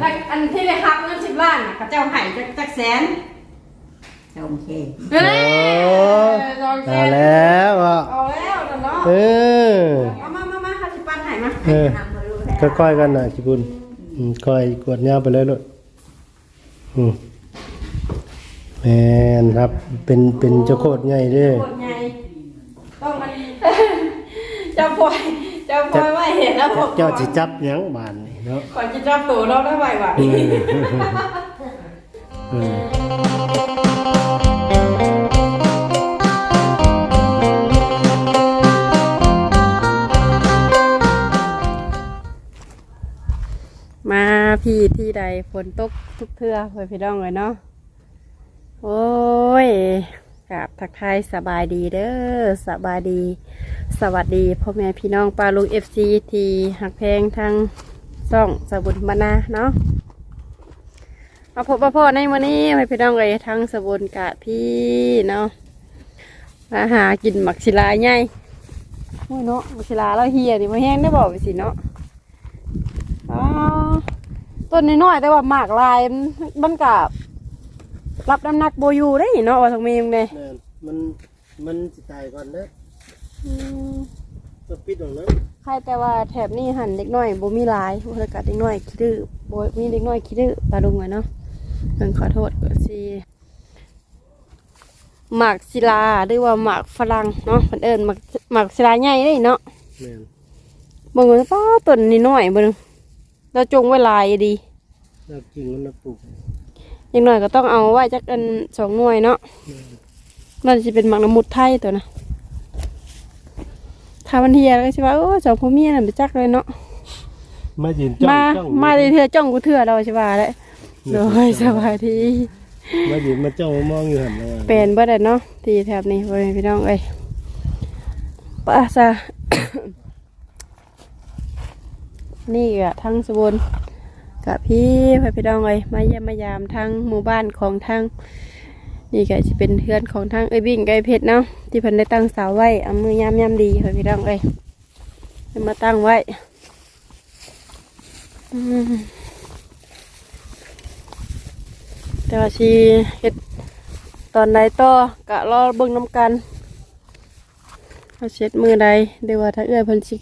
แล้วอันที่ได้รับเงินสิบล้านน่ะเขาเจ้าให้จักจักแสนชมเชนเฮ้ยโอ้ลองแสเอานแล้วอะเอาแล้วเนาะเออ เอามามามาค่ะสิปันให้มาเออ ทำมารู้แล้วค่อยๆกันน่ะจิบุญอืมค่อยกวดยาวไปเลยลูกอืมแม่นครับ เป็นเป็นเจ้าโคตรใหญ่เด้อโคตรใหญ่ต้องมัน เจ้าพลอยเจ้าพลอยว่าเห็น แล้วบอกเจ้าสิจับหยังบานนี่เนาะก่อนจะจับตัวเราได้ไหวหวะอืมอืมมาพี่ที่ใดฝนตกทุกเทื่อเพื่อพี่น้องเลยเนาะโอ้ยกับทักทายสบายดีเด้อสบายดี สวัสดีพ่อแม่พี่น้องปลาลุงเอฟซีทีหักแพงทางซ่องสบุญมานาเนาะมาพบพ่อในวันนี้ให้พี่น้องเลยทางสบุญกะพี่เนาะมาหากินหมักศิลาใหญ่โอ้ยเนาะหมักศิลาเราเฮียนี่มาแห้งได้บอกไปสิเนาะต้นน้อยๆแต่ว่าหมากลายมันกับรับน้ำหนักโบอยูได้เนาะว่าทางเมงเลยแม่นมันมันสิตายก่อนเด้อ ต้องปิดตรงนั้นใครแต่ว่าแถบนี้หันเด็กน้อยโบมีหลายบรรยากาศเด็กน้อยขี้ดื้อโบมีเด็กน้อยขี้ดื้อปลาดุงเลยเนาะเพิ่นขอโทษก็สิหมากศิลาหรือว่าหมากฝรั่งเนาะเพิ่นเอิ้นหมากหมากศิลาใหญ่เด้เนาะแม่นเบิ่งว่าป้าต้นนี่น้อยเบิ่งแล้วจงไว้หลายดีแล้วกิ่งมันน่ะปลูกอย่างหน่อยก็ต้องเอาไว้จักอันสองหน่วยเนาะมันจะเป็นหมักน้ำมุดไทยตัวนะ ถ้ามันเฮียแล้วก็สิว่าโอ้สองพ่อเมียนั่นไปจักเลยเนาะมายืนจ้องมาจ้องมาเลยเถื่อจ้องกูเถื่อเราใช่ป่ะแหละโดยสวัสดีมายืนมาจ้องมามองอยู่หั่นเลยเป็นเบิดอะเนาะที่แถบนี้พ่อแม่พี่น้องเอ้ยป้าซะนี่กะทั้งสบุนกับพี่พ่อพี่น้องเอ้ยมาเยี่ยมมายามทั้งหมู่บ้านของทั้ง นี่ก็จะเป็นเพื่อนของทั้งเอ้ยบิ่งไอ้เพชรเนาะที่เพิ่นได้ตั้งเสาไว้เอามือยามยามดีพ่อพี่น้องเอ้ยเอามาตั้งไว้แต่ว่าชีเฮ็ดตอนใดต่อกะรอเบิ่งน้ำกันเขาเช็ดมือใดเดี๋ยวว่าถ้าเอื้อยเพิ่นสิ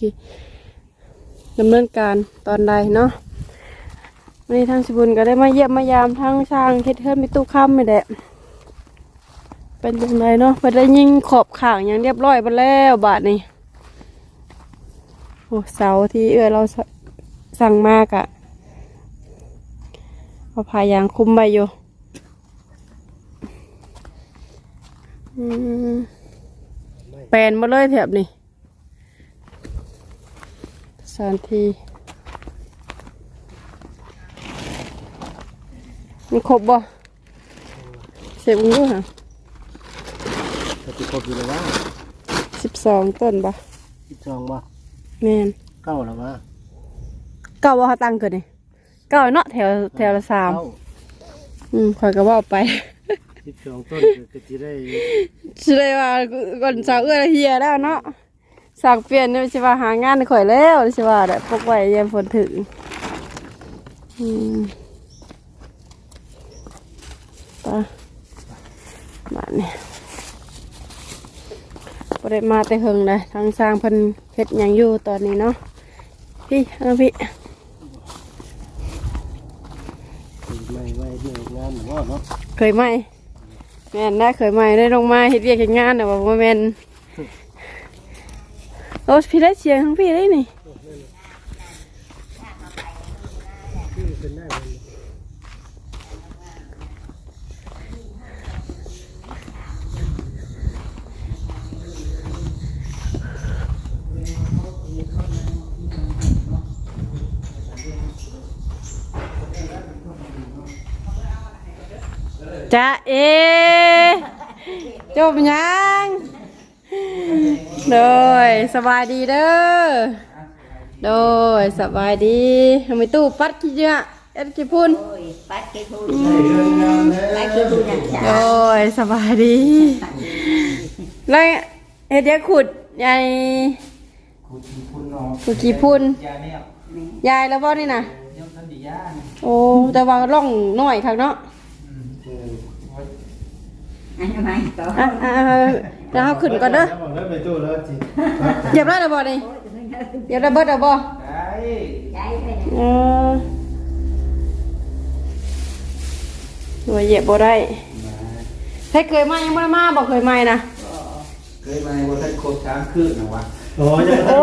ดำเนินการตอนใดเนาะวันนี้ทางสิบุญก็ได้มาเยี่ยมมายามทางช่างเฮ็ดเฮือนมีตู้ค้ำไม่แหละ เป็นจังไดเนาะเพิ่นได้ยิงขอบข่างอย่างเรียบร้อยไปแล้วบาทนี้โอ้เสาที่เอือเราสั่งมากอะเอาพายางคุมไว้อยู่แปนมาเลยแถบนี่สานที่มีครบบ่เสียบงูฮะจะ ติดครบอยู่แล้วว่าสิบสองต้นบ่สิบสองบ่แม่นเก้าแล้วว่าเก้าว่าเขาตั้งเกินนี่เก้าเนาะแถวแถวละสามเก้อืมคอยก็ว่าไปสิบสองต้นก็จะได้สิได้ว่าก่อนสาวเอื้อเฮียแล้วเนาะสั่งเปลี่ยนเนี่ยสิว่าหางานข่อยแล้วสิว่าได้พกไว้เยี่ยมฝนถึงอืมไปมาเนี่ย บ่ได้มาแต่เฮิงเลยทางสร้างเพิ่นเฮ็ดหยังอยู่ตอนนี้เนาะพี่เอาพี่ไม่ไม่เรื่องงานหรือว่าเนาะเคยไหมแม่นได้เคยไหมได้ลงมาเฮ็ดเวียกเฮ็ดงานแต่ว่าบ่แม่นโอ้พี่ได้เสียงทั้งพี่ได้นี่เป็นได้เลย จ้าเอจบยังโดยสบายดีเด้อโดยสบายดีทำไมตู้ปัดขี้เยอะเอ็ดกี่พุ่นโอ้ยปัดกี่ทุนปัดกี่ทุนนะจ๊ะโดยสบายดีแล้วเฮ็ดเดี๋ยวขุดยายคุณคุณเนาะขุดกี่พุ่นยาเนี่ยยายแล้วบ่นี่นะยังทันดียาโอ้แต่ว่าร่องน้อยคักเนาะ อันนี้ไม่ต่ออะอะอะแล้วเฮาขึ้นก่อนเด้อบอกแล้วไปตู้แล้วจิเหยียบได้แล้วบ่นี่เหยียบได้เบิดแล้วบ่ได้ใจไปเออหน่วยเหยียบบ่ได้ให้เคยมายังบ่ได้มาบ่เคยมานะเคยมาในวันท่านโคตรช้างคืนนะวะโอ้ยังโอ้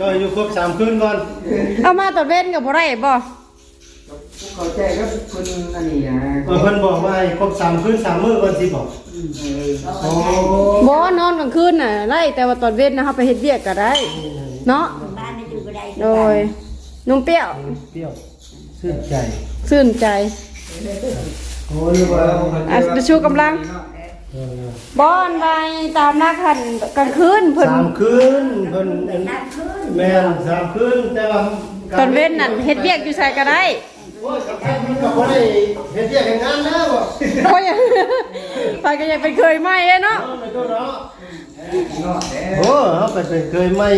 ก็อยู่ครบสามคืนก่อน เอามาตอนเว้นก็บ่ได้บ่พวก เขาใจก็คนอันนี้นะเออเพิ่นบอกว่าให้ครบสามคืนสามมื้อก่อนสิบอกโอ้บ่นอนกลางคืนน่ะได้แต่ว่าตอนเว้นนะเฮาไปเฮ็ดเวียกก็ได้ เนาะบ้านไม่อยู่ก็ได้โดยนุ่มเปรี้ยว เปรี้ยวชื่นใจชื่นใจโอ้นึกว่าอะไปชูกำลังเออบอนไปตามนักขันกลางคืนเพิ่นสามคืนเพิ่นอันนัดขึ้นแม่นสามคืนแต่ว่าตอนเว้นนั่นเฮ็ดเวียกอยู่ใส่ก็ได้ โอ้ยกับแค่มันก็บ่ได้เฮ็ดเวียกเฮ็ดงานแล้วบ่เพราะยังไปก็ยังเป็นเคยไหมเนาะเนาะไม่ต้องเนาะเนาะแหมโอ้เฮาไปเป็นเคยใหม่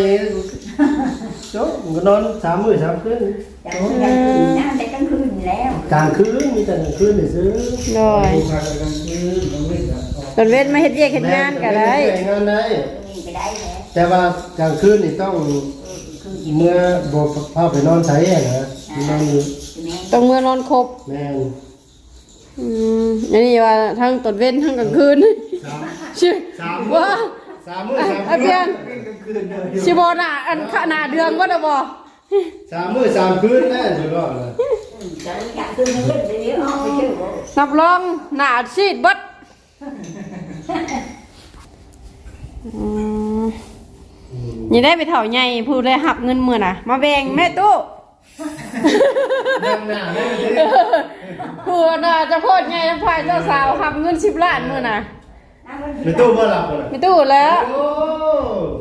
จบก็นอนสามมื้อสามคืนจะขึ้นกันคืนนะแต่กลางคืนแล้วกลางคืนมีแต่กลางคืนนี่ซื้อโดยดูมากลางคืนตรงนี้ก็ตอนเว้นมาเฮ็ดเวียกเฮ็ดงานก็ได้แม่นงานได้นี่ก็ได้แล้วแต่ว่ากลางคืนนี่ต้องเมื่อบ่พาไปนอนไสอะนะนอนอยู่แม่ ต้องเมื่อนอนครบแม่นอืมอันนี้ว่าทั้งตอนเว้นทั้งกลางคืนสามชื่อสามว่าสามมื้อสามอาเพียนคืนเลยสิบ่น่ะอันขนาดเดือนบ่ได้บ่สามมื้อสามคืนแน่สุดยอดเลยจะอยากขึ้นขึ้นไปเดี๋ยวห้องไปชื่อนับรองหน้าซีดเบิดอืมนี่ได้ไปเฒ่าใหญ่ผู้ได้หับเงินมื้อน่ะ มาแบ่งแม่ตู้ นั่งหน้าแม่ดิผู้น่ะจะโคตรใหญ่ทั้งพายเจ้าสาวหับเงิน10ล้านมื้อน่ะไม่ตู้บ่หลับบ่ล่ะไม่ตู้แล้วโอ้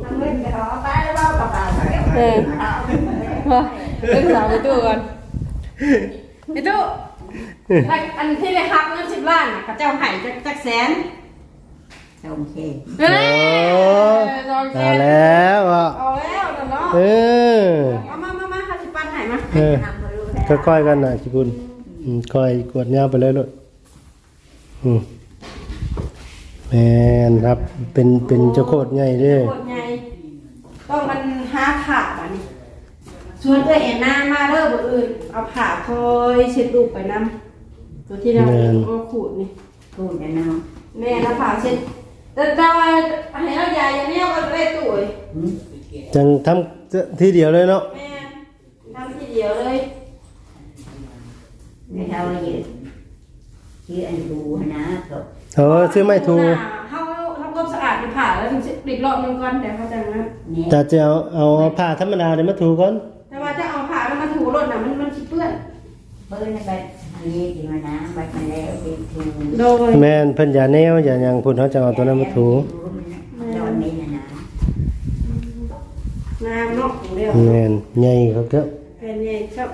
ทำเงินจะรอไปแล้วเรากระเป๋าเออเรื่องสาวไม่ตู้ก่อนไม่ตู้อันอันที่ได้หับเงิน10ล้านน่ะกับเจ้าให้จักจักแสนชมเชงเอ้ยโอ้ลองแสเอานแล้วอะเอาแล้วนั่นเนาะเออ เออทำมารู้แล้วก็ค่อยกันน่ะจิคุณอืมค่อยกวดยาวไปเลยลูกอืมแม่นครับ เป็นเป็นเจ้าโคตรใหญ่เด้อโคตรใหญ่ต้องมันหาขาดอันนี้ชวนเอ้ยแอนนามาเด้อบ่อื่น เอาผ้าคอยเช็ดลูกไปนำตัวที่เราก็ขูดนี่พูดกันเนาะแม่นะผ่าเช็ดแต่แต่ว่าให้เราใหญ่อย่างนี้ก็ได้ตุ๋ยจังทำทีเดียวเลยเนาะแม่ทำที เดียวเลย ไม่เท่าไหร่ที่อันดูนะก็เออซื้อไม่ถูกเขาทำความสะอาดผ่าแล้วถึงจะปิดรอบนึงก่อนเดี๋ยวเขาจะนะเนี่ยจะจะเอาเอาผ้าธรรมดาเนี่ยมาถูก่อนแต่ว่าจะเอาผ่าแล้วมาถูรถน่ะมันมันชิเปื้อนเปิ้ลไปอันนี้กินมานะไปมาแล้วไปถูโดยแม่นเพิ่นอย่าแนวอย่าหยังพุ่นเขาจะเอาตัวนั้นมาถูนอนนี่นะนะงามเนาะของเดียวแม่นใหญ่ครับเด้อเป็นไงชอบ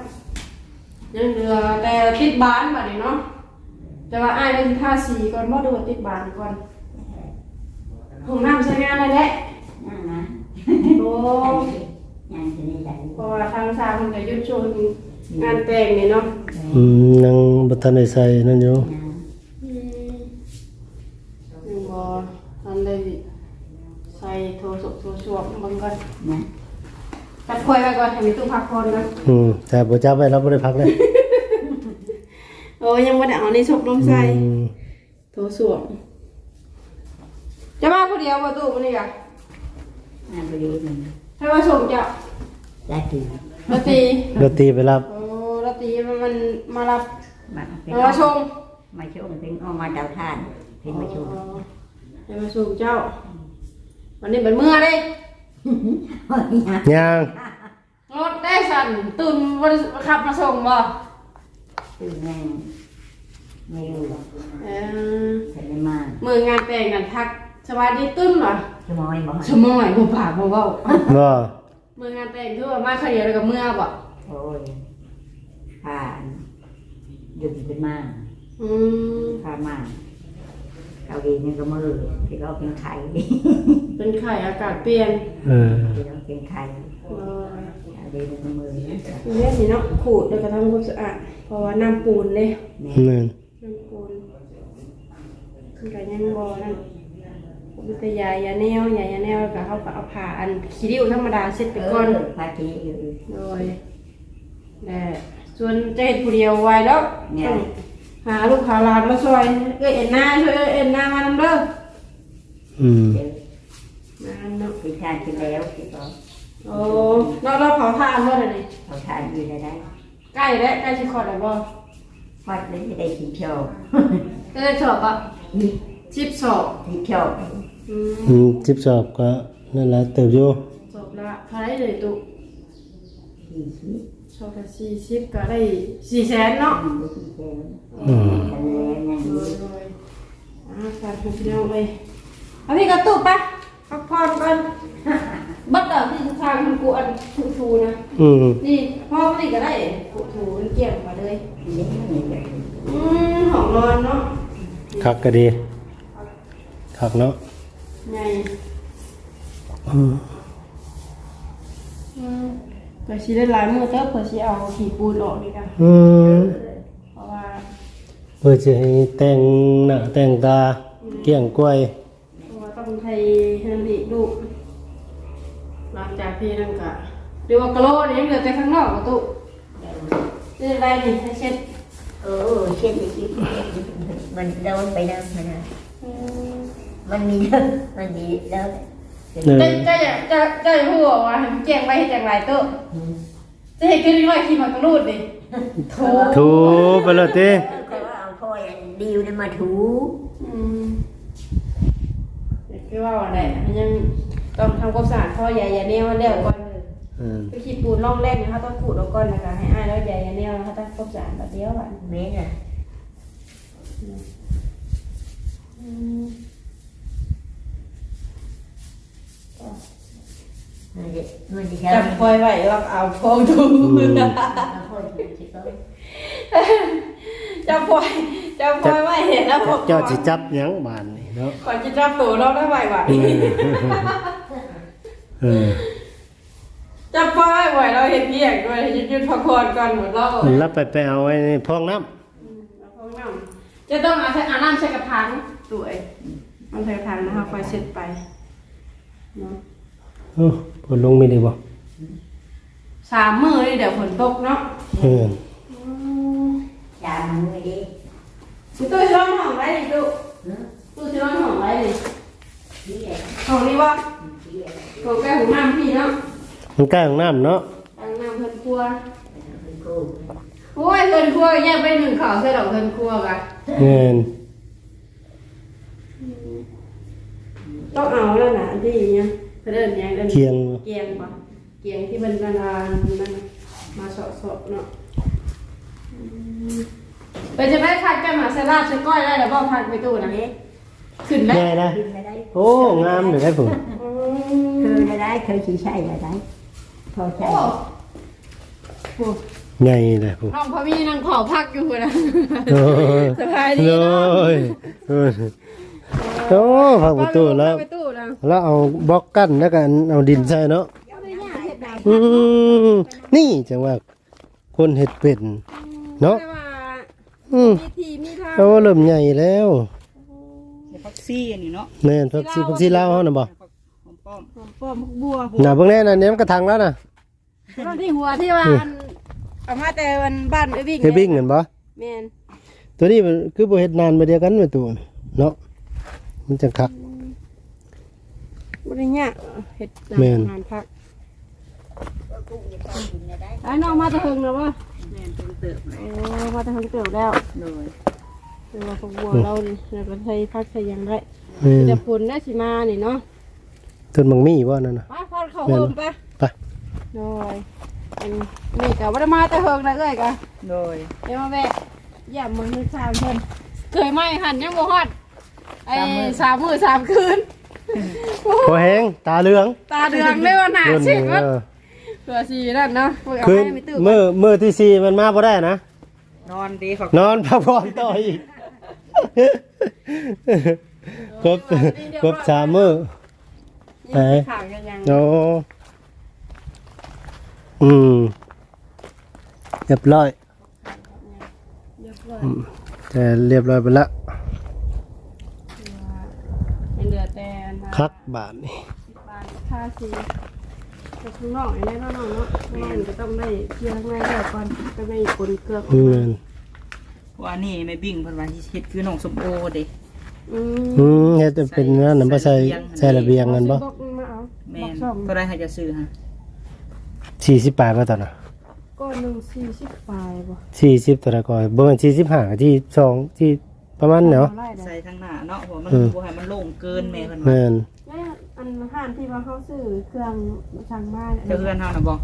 ยังเหลือแต่ติดบ้านบัดนี้เนาะแต่ว่าอ้ายเป็นท่าสีก่อนบ่ดูว่าติดบ้านก่อนห้องน้ำใช้งานอะไรแหละนั่งนะโอ้ยังจะนี่ได้เพราะว่าทางสาวมันก็หยุดช่วงงานแต่งนี่เนาะอืมยังบ่ทันได้ใส่นั่นอยู่อืมยังบ่ทันได้ใส่โทรศัพท์โทรศัพท์เบิ่งก่อนนะ ตัดควยไปก่อนให้มีตู้พักคนนะอืมแต่บ่จับไว้เราบ่ได้พักเลยโอ้ยังบ่ได้เอาในศพลงใส่อืมโทรศัพท์จะมาผู้เดียวบ่ตู้มื้อนี้อะนั่งไปดูมันให้มาส่งเจ้าได้ถึงรถตีรถตีไปรับโอ้รถตีมันมันมารับมาเป็นมาชมมาชมเป็นออกมาดาวทานเป็นมาชมให้มาส่งเจ้า วันนี้เป็นเมื่อเด้เฮ้ ยนะย่างรถได้สั่นตื่นวันขับมาส่งบ่ตื่นแม่ไม่รู้เออฉันไม่มามืองานแต่งกันทักสวัสดีตึ้นเหรอชั่วโมงบอกสมอยบ่ปากบ่เว้าบ่มืองานแต่งคือว่ามาเขลียร์แล้วกับเมื่อบ่โอ้ยผ่านหยุดขึ้นมาอืมผ่านมา เกาหลีนี่ก็มือที่เราเป็นไข่เป็นไข่อากาศเปลี่ยนเออที่เราเป็นไข่เออเออเดี๋ยวมันมือนะเล่นนี่เนาะขูดแล้วก็ทำความสะอาดเพราะว่าน้ำปูนเลยแม่นั่นน้ำปูนคือกันยังบ่นั่นวิทยายาแนวยายาแนวแล้วก็เขาก็เอาผ่าอันขี้ริ้วธรรมดาเสร็จไปก่อนพาทีอยู่โดยแต่ส่วนจะเห็นผู้เดียวไว้แล้วเนี่ยต้อง หาลูกหาหลานมาช่วยเอ้ยเอ็นหน้าช่วยเอ้ยเอ็นหน้ามานำเด้ออืมเดี๋ยวมาเนาะพิธานที่แล้วที่ก็โอ้เราเราเผาทานบ่ได้นี่เขาทานอยู่ได้ได้ใกล้แล้วใกล้สิขอดแล้วบ่วัดเลยไม่ได้กินเที่ยวก็ได้สอบอะนี่ชิบสอบที่เที่ยวอืมอืมจิบสอบก็นั่นแหละเติบอยู่สอบละเท่าไหรเลยตุที่ที่ สอบละสี่สิบก็ได้สี่แสนเนาะที่ที่เที่ยวอืมทะเลนั่นโดยโดยอ่าฝากคุณพี่น้องเลยเอาพี่กระตุกปะพักผ่อนกันบัดเดอที่ทางคุณกูอันทูทูๆนะ อืมนี่พ่อไม่ได้ก็ได้กูทูมันเกี่ยวมาเลยนี่นี่เลยอืมห้องนอนเนาะคักก็ดีคักเนาะใหญ่อืมอืมเผื่อชีได้หลายมือเต้อเผื่อชีเอาขีปูนออกดีกันอืมเพราะว่าเพื่อจะให้แต่งหน้าแต่งตาเกี่ยงกล้วยเพราะว่าต้องไทยฮันดิลูกหลังจากที่นั่นก็เรียกว่ากะโหลกนี่ยังเหลือแต่ข้างนอกกระตุกนี่อะไรนี่ให้เช็ดเออเช่นที่มันโดนไปแล้วนะอืมมันมีเรื่องมันมีแล้ว เออจะจะอยากจะจะอยากพูดว่าให้มันแจ้งไว้ให้แจ้งหลายโต๊ะจะเห็นกันด้วยขี่มากระรูดดิโถถูไปเลยติแต่ว่าเอาพ่อดิวเนี่ยมาถูอืมอยากคิดว่าวันไหนมันยังต้องทำความสะอาดพ่อใหญ่ยาแนวเดียวก่อนอืมไปขีดปูนร่องแรกเนี่ยเขาต้องขูดออกก่อนนะคะให้อ้ายแล้วใหญ่ยาแนวเขาต้องความสะอาดแบบเดียวอะ เมตรอะอืม มันจะมันจะจับคอยไว้แล้วเอาโพงดูอืมจับคอยจับคอยไว้เห็นแล้วผมเจ้าสิจับหยังบานนี่เนาะก่อนจะจับตัวเราได้ไหววะอืมเออจับคอยไว้เราเห็นเกียกด้วยจะหยุดพักผ่อนก่อนหมดเรามันรับไปไปเอาไว้ในพองน้ำจะต้องเอาใช้อาน้ำใช้กระถางสวยเอาใช้กระถางนะคะคอยเช็ดไปเนาะ โอ้ผลลงไม่ได้บ่สามมือนี่เดี๋ยวฝนตกเนาะเออจามมือดิสิตู้ชิร้อนห้องไว้ดิตู้ตู้ชิร้อนห้องไว้ดิที่ไหนห้องนี้ว่าที่ไหนของแก้ของน้ำพี่เนาะมันใกล้ของน้ำเนาะตั้งน้ำเพิ่นครัวเป็นครูโอ้ยเพิ่นครัวแยกไปหนึ่งข่าวใส่ดอกเพิ่นครัวกันเงินต้องเอาแล้วนะอันที่ยังเพิ่น เดินยังเดินเคียงเกียงปะเกียงที่มันนานๆนั่นน่ะมาเสาะๆเนาะอืมไปจะได้พัดกันมาใส่ลาบใส่ก้อยได้หรือเปล่าพัดไปตู้นะขึ้นไหมแม่นะกินไม่ได้โอ้งามเลยได้ผมอืเคมยไม่ได้เคยชี้ใช่ไม่ได้พอใช่โอ้โหใหญ่เลยผมน้องพ่อพี่นั่งขอพักอยู่นะโอ้ยสบายดีโอ้เนาะย โอ้ยโอ้พักประตูแล้ว ไปตู้นะแล้วเอาบล็อกกั้นแล้วกันเอาดินใส่เนาะไม่ได้ยากเห็ดดาวอืมนี่จังว่า คนเห็ดเป็นเนาะแต่ว่าอืมมีทีมีทางโอ้เริ่มใหญ่แล้วพักซี่อันนี้เนาะแม่นพักซีพักซีลาวเฮาน่ะบ่หอมป้อมหอมป้อมพวกบัวน่ะเบิ่งแน่น่ะเนี่ยมันกระทังแล้วน่ะตอนที่หัวที่ว่าอันเอามาแต่วันบ้านไอ้วิ่งเฮ็ดวิ่งกันบ่แม่นตัวนี้มันคือบ่เฮ็ดนานมาเดียวกันแม่ตูนเนาะ มันจังคัก บ่ได้ยากเฮ็ดแม่น งานพักไอ้น้องมาแตะเฮิงแล้วบ่แม่นเป็นเติบเลยโอ้มาแตะเฮิงเติบแล้วโดยแต่ว่าพวกบัวเรานี่เราก็ใช้พักใช้หยังได้แม่นแต่ฝนน่าสิมานี่เนาะต้นมังมีบ่นั่นน่ะ มาพอดเข้าโฮมไปไป โดยอันนี่ก็บ่ได้มาแต่เฮิงนะเอ้ยก็ โดยเดี๋ยวมาแวะอย่ามือนึกสามเพิ่นเคยไหมหันยังบ่ฮอด ไอ้สามมื้อ สามคืนพอแห้งตาเหลืองตาเดืองเลยว่าหนาเริ่มชิบเอว่าอเผื่อสีนั่นเนาะเอาคืนให้ไม่ตื่นเมื่อเมื่อที่สี่มันมาบ่ได้นะ นอนดีขอบนอนพักผ่อนต่ออีกครบครบสามมื้อยิ่งไปข่าวยังยังโอ้อืมเรียบร้อยเรียบร้อยแต่เรียบร้อยไปละ เป็นเหลือแต่นะ คักบาทนี่สิบาทค่าสีแต่ข้างนอกไอ้แน่นอนเนาะข้างนอกมันก็ต้องได้เคลียร์ข้างในแล้วก่อนก็ไม่ปนเกลือขอืมว่านี่แม่บิ่งเพิ่นว่าสิเฮ็ดคือน้องสมโอเด้อืมอืมเฮ็ดเป็นนั่นน่ะบ่ใส่ใส่ระเบียงกันบ่บอกมาเอาแม่กนสองก็ได้ให้จะซื้อฮะ40บาทบ่ตอนน่ะก้อนหนึ่งสี่สิบปลายบ่40ตัวละก่อนบ่แม่น45ที่สองที่ ประมาณเนาะไล่ได้ใส่ทั้งหน้าเนาะเพราะว่ามันเออบ่ให้มันโล่งเกินแม่เพิ่นว่าแม่นแม่อันห้านที่ว่าเขาซื้อเครื่องช่างบ้านเจ้าเฮือนเฮาน่ะบ่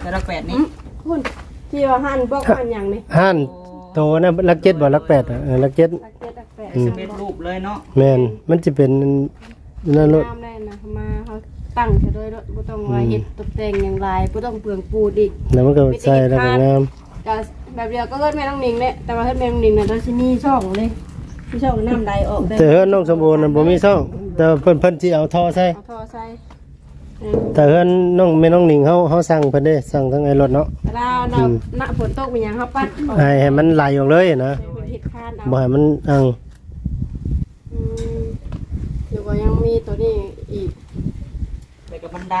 แต่ละแปดอืนี่มคุณที่ว่าห้านบอกห้านอย่างนี้ห้านโตนะลักเจ็ดบ่ลักแปดอะเออลักเจ็ดตักเจ็ดตักแปดอืมสำเร็จรูปเลยเนาะแม่นมันจะเป็นนั่นรถ น้ำได้นะมาเขาตั้งเฉยเลยรถบ่ต้องว่าเฮ็ดตกแต่งอย่างไรบ่ต้องเปลืองปูดอีก แล้วมันก็ใส่แล้วก็งาม ก็ แบบเดียวก็เฮ็ดแม่น้องนิงแหละแต่ว่าเฮ็ดแม่น้องนิงน่ะต้องสิมีช่องเลยมีช่องน้ำไหลออกได้แต่เฮือนน้องสมบูรณ์น่ะบ่มีช่องแต่ว่าเพิ่นเพิ่นสิเอาท่อใส่เอาท่อใส่เออแต่เฮือนน้องแม่น้องหนิงเฮาเฮาสั่งเพิ่นเด้สั่งทั้งไอ้รถเนาะ เวลาเราหน้าฝนตกเป็นหยังเขาปัดออกให้ให้มันไหลออกเลยนะเป็นเห็ดคานเอาบ่ให้มันอังอืมเดี๋ยวก็ยังมีตัวนี้อีกแล้วก็บันได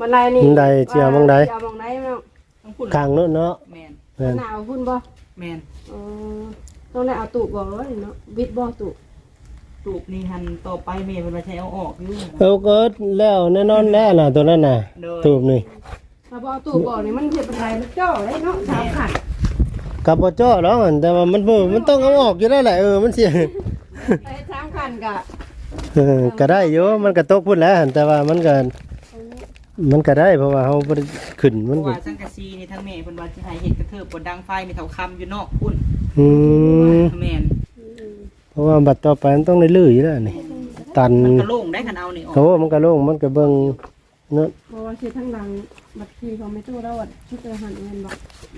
บันไดนี่มันใดสิเอาบังใดสิเอาบังไดเนาะทั้งพุ่นข้างโน้นเนาะแม่น แม่นหนาวพุ่นบ่แม่นเออต้องได้เอาตูบบ่เลยเนาะวิดบ่ตูบรูปนี้หันต่อไปแม่เพิ่นว่าใช้เอาออกอยู่เอาก็แล้วแน่นอนแล้วน่ะตัวนั้นน่ะโดยตูบนี่ถ้าบ่เอาตูบบ่นี่มันเฮ็ดบันไดมันจ่อเลยเนาะสามขันกับบ่จ้อหรอกอันแต่ว่ามันบ่มันต้องเอาออกอยู่แล้วแหละเออมันสิไปสามขันกะ เออก็ได้อยู่มันก็ตกพุ่นแล้วหั่นแต่ว่ามันก็ มันก็ได้เพราะว่าเฮาบ่ได้ขึ้นเพมันราะก็ว่าสังกะสีนี่ทั้งแม่เพิ่นว่าสิให้เฮ็ดกระเทิบบนดังไฟมีเท่าคำอยู่นอกพุ่นอืมแม่นเพราะว่าบัดต่อไปมันต้องได้ลื้ออยู่แล้วนี่ตันมันก็โล่งได้คันเอานี่ออกเขาว่ามันก็โล่งมันก็เบิ่งเนาะเพราะว่าสิทั้งหลังบัดทีของแม่ตู้แล้วอะชุดอาหารเงินบ่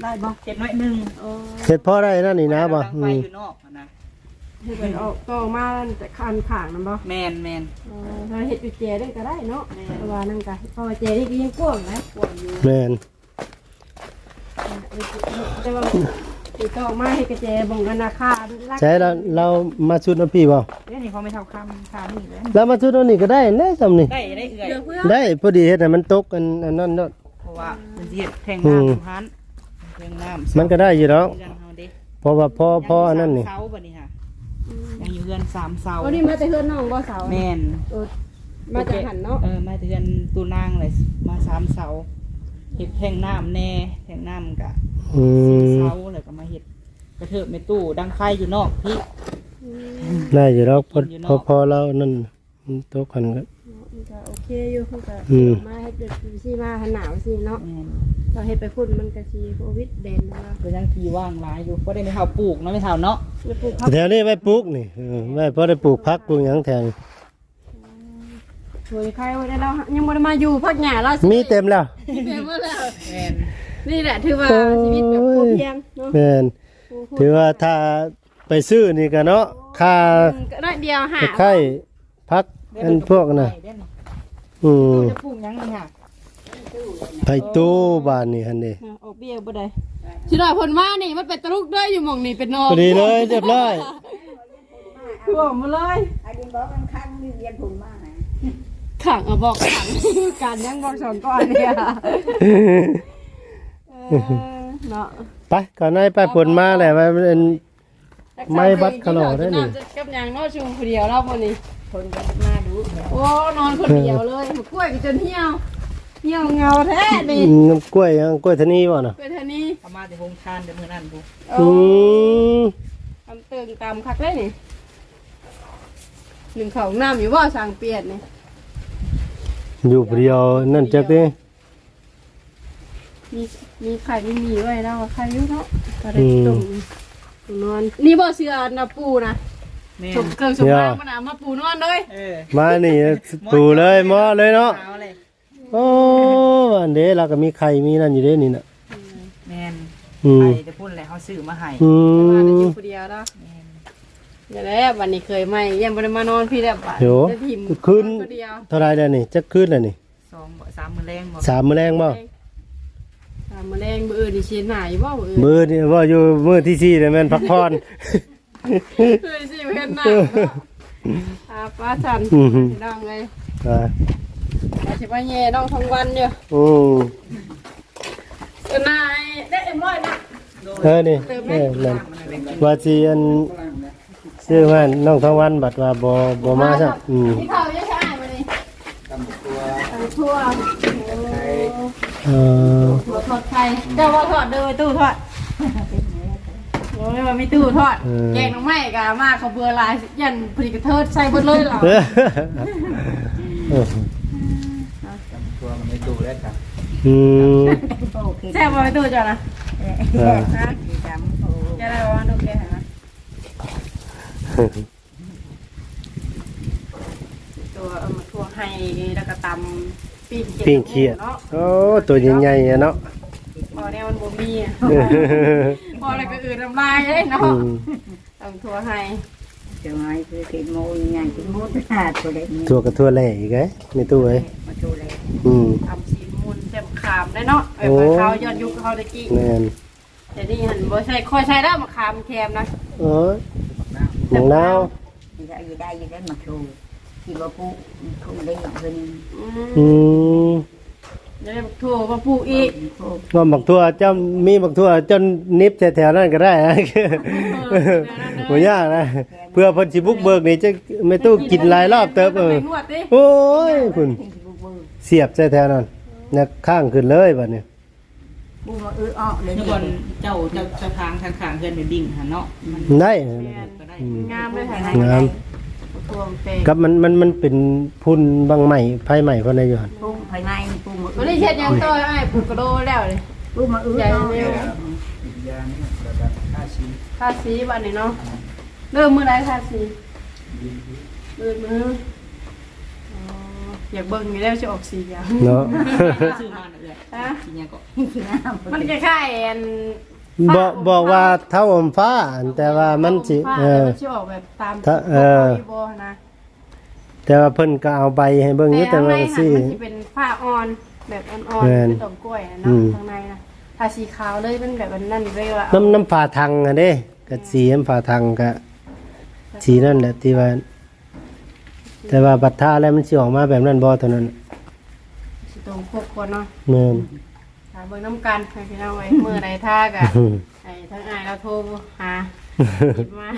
ได้บ่เฮ็ดน้อยหนึงเออเฮ็ดพอได้นั่นนี่นะบ่ดังอืไฟมอยู่นอกอะนะ เฮ็ดเป็นออกก็ออกมาแต่คันข้างนั่นบ่แม่นแม่นเออถ้าเฮ็ดอยู่เจได้ก็ได้เนาะเพราะว่านั่นก็เพราะว่าเจนี่ก็ยังกว้างนะกว้างอยู่แม่นแต่ว่าติดต่อมาให้กระเจบ่งกันราคาลักใช้เราเรามาชุดเอาพี่บ่เดี๋ยวนี้เขาไม่เท่าคำคานี่เลยแล้วมาชุดเอานี่ก็ได้แน่ซำนี่ได้ได้เอื่อยเดี๋ยวเพื่อได้พอดีเฮ็ดให้มันตกอันอันนั้นเนาะเพราะว่ามันสิเฮ็ดแทงอืมน้ำสุพรรณแทงน้ำมันก็ได้อยู่ดอกเรือนเฮาเด้เพราะว่าพอพออันนั้นนี่เสาบัดนี้ค่ะยังอยู่ เรือนสามเสาวันนี้มาแต่เฮือนน้องบ่เสาแม่นเออมาจากหันเนาะเออมาเรือนตูนางเลยมาสามเสาเฮ็ดแทงน้ำแน่แทงน้ำกะอืสี่มเสาแล้วก็มาเฮ็ดกระเทิบในตู้ดังไฟอยู่นอกพี่ได้อยู่ดอกพออยู่นพออกพอเรานั่นมันตกกันก็ มันก็โอเคอยู่เพิ่นก็อืม มาให้เด็กสิมาหันหนาวสิเนาะแม่นเราเฮ็ดไปพุ่นมันก็สิโควิดแดนนะก็ยังทีว่างหลายอยู่ก็ได้ไม่เท่าปลูกเนาะไม่เท่าเนาะแล้วปลูกผักแถวนี้ไว้ปลูกนี่เออไว้พอได้ปลูกผักปลูกหยังแถวนี้สวยใครไว้ได้แล้วยังบ่ได้มาอยู่พักหญ้าเราสิมีเต็มแล้วเต็มหมดแล้ว แม่นนี่แหละถือว่าชีวิตแบบพอเพียงเนาะแม่นถือว่าถ้าไปซื้อนี่ก็เนาะค่า ก็ได้เดียวหาไข่พัก อันพวกน่ะเด้นี่อืมจะปลูกหยังนี่ค่ะไผตู้บ้านนี่หั่นเด้ออกเบี้ยบ่ได้สิได้ผลมานี่มันเป็นตะลุกด้วยอยู่หม่องนี่เป็นนองพอดีเลยเรียบร้อยรวมมาเลยอันนี้บอกมันคันมีเรียนผมมากนะขังอะบอกขังการยังบอกสอนก่อนเนี่ยเออเนาะไปก่อนหน้าไปผลมาแหละมันเป็น ไม่บัดขะหล่อได้นี่ กับยางเนาะชูคนเดียวเราวันนี้ คนก็มาดูแบบโอ้นอนคนเดียวเลยหมกล้วยก็จนเหี่ยวเหี่ยวเงาแท้นี่อืมน้ำกล้วยยังกล้วยทะนีบ่น่ะเพื่อเท่านี้เอามาแต่โฮมทานแต่มื้อนั้นบ่อืมทำเติงตามคักเลยนี่หนึ่งเขาน้ำอยู่ว่าสั่งเปลี่ยนนี่อยู่ผู้เดียวนั่นจักดิมีมีไข่ไม่มีไว้แล้วไข่อยุ่เนาะก็ได้ตุ่มนอน นี่บ่เสือนะปูนะ แม่สมนเครื่องสมรางมันเอามาปูนอนเลยเออมานี่ตูเลยหมอเลยเนาะเอาเลยโอ้อันเด้เราก็มีไข่มีนั่นอยู่เด้นี่น่ะแม่นอืมไปแต่พุ่นแหละเขาซื้อมาให้อืมาได้อมยู่คนเดียวแล้วอย่าแล้ววันนี้เคยไหมยังบ่ได้มานอนพี่แล้วบ่ะโยจะถิ่มคืนคนเดียวเท่าไรแล้วนี่จักคืนแล้วนี่สองบ่สามมื้อแรงบ่สามมื้อแรงบ่มะแรงมืออื่นดิชินหายบ่มืออื่นมือนี่ว่าอยู่มือที่สี่เลยแม่นพักผ่อน มือสิเห็นหน้าอาป้าฉันอือหือน้องเลยอ่าอาชิบะเย่น้องทั้งวันอยู่อืมเออนายได้เอ็มร้อยนะเออนี่เออนั่นว่าสิอันซื้อมาน้องทองวันบัดว่าบ่บ่มาซะอืมที่เขาจะใช่มาดิตำทั่วตำทั่วเออหัวทอดไข่เจ้าว่าทอดเด้อตู้ทอดโอ้ยว่ามีตู้ทอดแกงน้องไม้กะมาเขาเบื่อลายยันผลิตกระเทิดใส่เบดเลยเหรอเออเออตัวมันไม่ดูแล้วครับอืมโอเคแซ่บบ่ไปตู้จ้ะนะเออฮะจำโอ้จะได้ว่าดูแกนะตัวเอามาทั่วให้แล้วก็ตำปิ้งปิ้งเขียดเนาะโอ้ตัวใหญ่ๆอะเนาะ พอเนี่ยมันบ่มีอะพออะไรก็อื่นน้ำลายเลยเนาะอืมตำทั่วให้จะไงคือกินโมยงานกินมดหาตัวเล็กนี่ทั่วกับทั่วแหล่อีกไงในตู้เอ้ยมาดูเลยอืมทำสีมูลเต็มขามได้เนาะเอโอ้อเขาย้อนยุคเขาตะกี้แม่นแต่นี่หันบ่ใช่ค่อยใช้แล้วมาขามแคมนะโอ้ยหนังนาวได้ยังได้ยังได้มาดูที่ว่าปุ๊คุได้เพิ่นอืมอืม จะได้ทั่วมาปลูกอีกว่าบักทั่วเจ้ามีบักทั่วจนนิบแถวๆนั้นก็ได้นะ บ่ยากนะ เพื่อเพิ่นสิบุกเบิกนี่จะไม่ตู้กินหลายรอบเติบเออไปนวดดิโอ้ยคุณเสียบใส่แถวนั้นนักข้างขึ้นเลยบัดนี้ปุ๊มาอื้ออ้อเลยนี่นี่บนเจ้าเจ้าเจ้าทางทางขางเพื่อนไปดิ่งหันเนาะมันได้แม่นก็ได้งามเลยค่ะงามทั่วเปกับมันมันมันเป็นพุ่นบางใหม่ไผใหม่เพิ่นได้อยู่หั่นปุ๊ภายในปุ๊มาวันนี้เช็ดยังต่อไอ้ผูกกระโดแล้วเลยปุ๊มาอื้ออ้อเลยยานี่ระดับค่าชีทาสีบัดนี้เนาะเริ่มมื้อใดทาสีมือมืออ๋ออยากเบิ่งอยู่แล้วจะออกสีอย่างเนาะซื้อมาเลยฮะกินยังก็ที่น้ำมันคล้ายๆอันบอกบอกว่าเท่าอมฟ้าอันแต่ว่ามันสิฟ้าเอแต่อมันสิออกแบบตามถ้าเออที่บ่นะ แต่ว่าเพิ่นก็เอาใบให้เบิ่งอยู่แต่ข้างในว่าน่ะสิ มันสิเป็นผ้าอ่อนแบบอ่อนแม่ๆนเป็นต้นกล้วยน่ะอืเนาะม ข้างในนะถ้าสีขาวเลยเป็นแบบอันนั้นเลยว่าน้ำน้ำฝาทังอะเด้ก็สีน้ำฝาทังก็สีนั่นแหละที่ว่า แต่ว่าบัตรท่าแล้วมันสิออกมาแบบนั้นบ่เท่านั้นสิตรงพวกคนเนาะแม่นถ้าเบิ่งน้ำกันให้พี่น้องไว้มื้อใดท่าก็ให้ทั้งอายเราโทรหาหยิบมา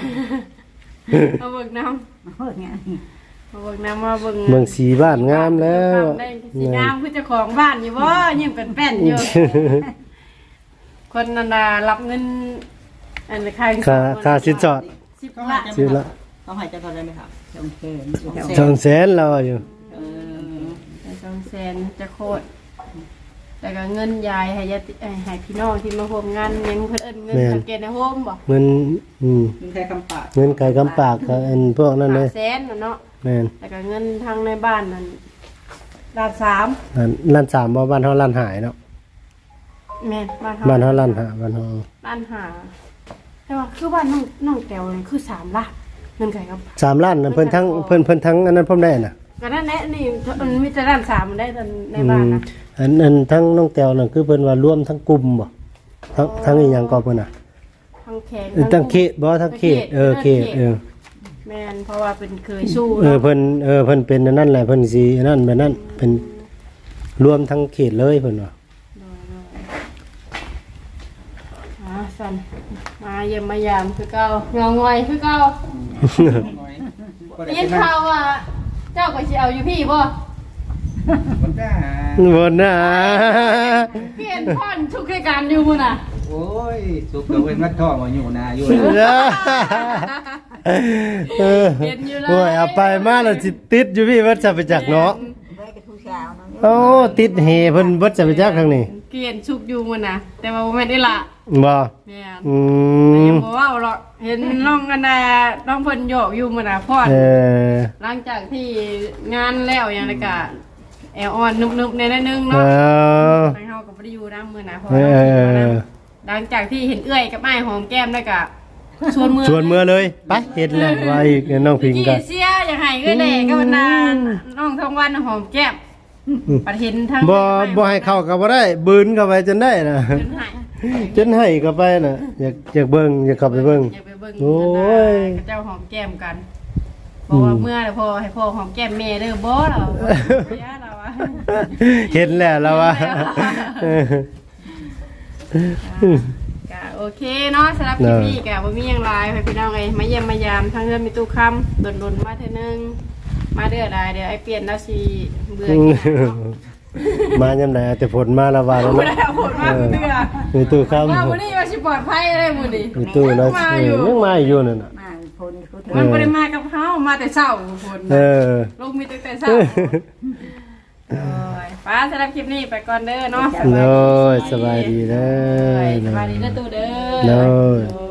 เอาเบิ่งน้ำโอ้ยงานเอาเบิ่งน้ำมาเบิ่งเมืองสีบ้านงามแล้วได้สีงามคือเจ้าของบ้านอยู่บ่ยิ้มเป็นแป้นอยู่ คนนันดารับเงิน อันค่าค่าค่าสินสอดสิบละซื้อละเขาหายใจเขาได้ไหมครับจงเทนสองแสนเราอยู่เออแต่สองแสนจะโคตรแต่ก็เงินยายให้ญาติเอ้ยให้พี่น้องที่มาร่วมงานยังเพิ่นเอิ้นเงินสังเกตในโฮมบ่เงินอืมมีใครคำปากเงินไก่กำปากก็อันพวกนั้นเลยห้าแสนน่ะเนาะ แม่นแต่ก็เงินทางในบ้านนั่นล้านสามอันล้านสามบ่บ้านเฮาล้านหายเนาะแม่นบ้านเฮาบ้านเฮาล้านหาบ้านเฮาล้านหาแต่ว่าคือบ้านน้องน้องแต้วนี่คือสามล้านเงินไขกับ สามล้านน่ะเพิ่นทั้งเพิ่นเพิ่นทั้งอันนั้นพร้อมได้น่ะก็นั่นแหละนี่มันมีแต่ล้านสามมันได้ตอนในบ้านนะอันอันทั้งน้องแต้วน่ะคือเพิ่นว่ารวมทั้งกลุ่มบ่ทั้งทั้งอีหยังก็เพิ่นน่ะทั้งแขนเออทั้งเขตบ่ทั้งเขตเออเขตเออ แม่นเพราะว่าเป็นเคยสู้เออเนาะเพิ่นเออเพิ่นเป็นอันนั้นแหละเพิ่นสิอันนั้นแบบนั้นเป็นรวมทั้งเขตเลยเพิ่นว่าอ่าสันมาเยี่ยมมายามคือเก่างองอยคือเก่าได้ยินข่าวว่า เจ้าก็สิเอาอยู่พี่บ่มันได้บ่น่ะเปลี่ยนพ่อนทุกรายการอยู่มื้อน่ะโอ้ยสุกเกิดเป็นมัดท่อมาอยู่นาอยู่ เออโอ้ยเอาไปมาแล้วสิติดอยู่พี่วัดจะไปจักเนาะไว้กับผู้สาวนั่นโอ้ติดเฮเพิ่นวัดจะไปจักทางนี้เกลียนชุกอยู่มื้อน่ะแต่ว่าบ่แม่นได้ละบ่แม่นอืยัมงบ่เว้าหรอกเห็นน้องกันน่ะน้องเพิ่นโยกอยู่มื้อน่ะพ่อนเออหลังจากที่งานแล้วอย่างไรกะแอลออนนุบๆในนั้นนึงเอเนาะอทางเฮาก็บ่ได้อยู่นํมื้อนะเพราะเอว่าเราอเห็นมานํหลังจากที่เห็นเอื้อยกับอ้ายหอมแก้มแล้วก็ ชวนมือชวนเมื่อเลยไปเฮ็ดแล้วว่าอีกน้องพิงกี่ก็เสียอยากให้เอื้อยแหล่กับบรรดาน้องทองวันหอมแก้มปัดเห็นทั้งบ่บ่ให้เข้าก็บ่ได้บืนเข้าไปจนได้น่ะเพิ่นให้จนให้เข้าไปน่ะอยากอยากเบิ่งอยากเข้าไปเบิ่งอย่าไปเบิ่งโอ้ยกับเจ้าหอมแก้มกันบอกว่าเมื่อแล้วพ่อให้พ่อหอมแก้มแม่เด้อบ่เหรอบ่ย่าเราอะเห็นแล้วแล้วว่าก็ โอเคเนาะสำหรับคลิปนี้ก็บ่มีหยังหลายให้พี่น้องเอ้ยมาเยี่ยมมายามทั้งเรื่องมีตู้คำดนๆมาเทื่อนึงมาเด้อได้เดี๋ยวไอ้เปลี่ยนแล้วสิเบื่อกินเนาะ มายามใดเอาแต่ฝนมาและว่าแล้วบ่เนาะได้เอาผลมาเบื่อมีตู้ค้ำว่ามื้อนี้ว่าสิปลอดภัยเลยมื้อนี้มีตู้นะมาเออยู่อยังมาอยู่นั่นน่ะมาพ้นเขามันบ่ได้มากับเฮามาแต่เช้าฝนเออ ลงมีตั้งแต่เช้า โอ้ยป้าสำหรับคลิปนี้ไปก่อนเด้อเนาะโน้ยสบายดีเด้อสบายดีเด้อตู้เด้อโน้ยโอ้